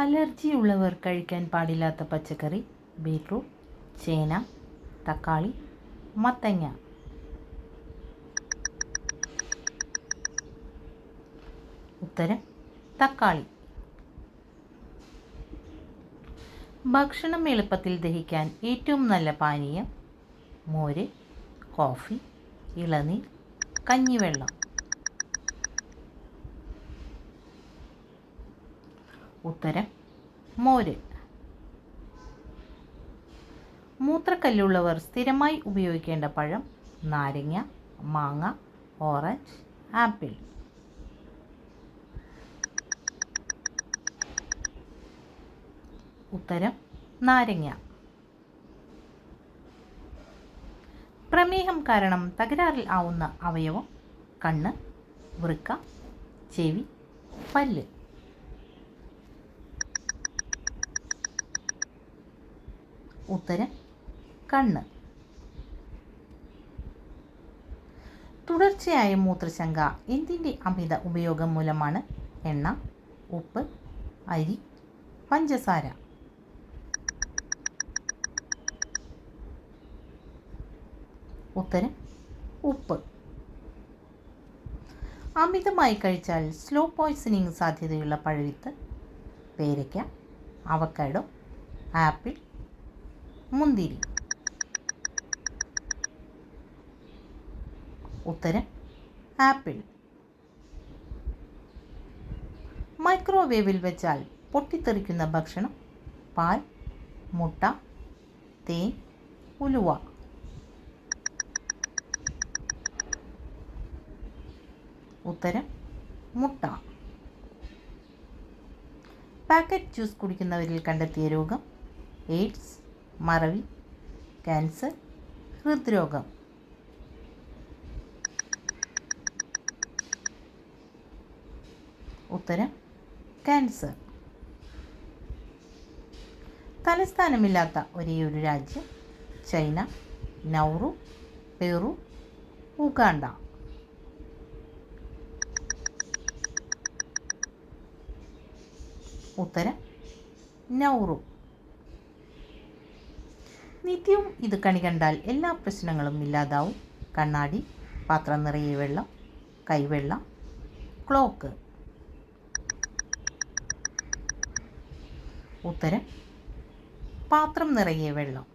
അലർജിയുള്ളവർ കഴിക്കാൻ പാടില്ലാത്ത പച്ചക്കറി ബീട്രൂട്ട് ചേന തക്കാളി മത്തങ്ങ. ഉത്തരം തക്കാളി. ഭക്ഷണം എളുപ്പത്തിൽ ദഹിക്കാൻ ഏറ്റവും നല്ല പാനീയം മോര് കോഫി ഇളനീർ കഞ്ഞിവെള്ളം. ഉത്തരം മോര്. മൂത്രക്കല്ലുള്ളവർ സ്ഥിരമായി ഉപയോഗിക്കേണ്ട പഴം നാരങ്ങ മാങ്ങ ഓറഞ്ച് ആപ്പിൾ. ഉത്തരം നാരങ്ങ. പ്രമേഹം കാരണം തകരാറിൽ ആവുന്ന അവയവം കണ്ണ് വൃക്ക ചെവി പല്ല്. ഉത്തരം കണ്ണ്. തുടർച്ചയായ മൂത്രശങ്ക എന്തിന്റെ അമിത ഉപയോഗം മൂലമാണ്? എണ്ണ ഉപ്പ് അരി പഞ്ചസാര. ഉത്തരം ഉപ്പ്. അമിതമായി കഴിച്ചാൽ സ്ലോ പോയ്സണിങ് സാധ്യതയുള്ള പഴവിത്ത് പേരയ്ക്ക അവക്കാഡോ ആപ്പിൾ മുന്തിരി. ഉത്തരം ആപ്പിൾ. മൈക്രോവേവിൽ വെച്ചാൽ പൊട്ടിത്തെറിക്കുന്ന ഭക്ഷണം പാൽ മുട്ട തേൻ ഉലുവ. ഉത്തരം മുട്ട. പാക്കറ്റ് ജ്യൂസ് കുടിക്കുന്നവരിൽ കണ്ടെത്തിയ രോഗം എയ്ഡ്സ്. മറവി ക്യാൻസർ ഹൃദ്രോഗം. ഉത്തരം ക്യാൻസർ. തലസ്ഥാനമില്ലാത്ത ഒരേയൊരു രാജ്യം ചൈന നൗറു പെറു ഉഗാണ്ട. ഉത്തരം നൗറു. നിത്യവും ഇത് കണി കണ്ടാൽ എല്ലാ പ്രശ്നങ്ങളും ഇല്ലാതാവും. കണ്ണാടി പാത്രം നിറയെ വെള്ളം കൈവെള്ളം ക്ലോക്ക്. ഉത്തരം പാത്രം നിറയെ വെള്ളം.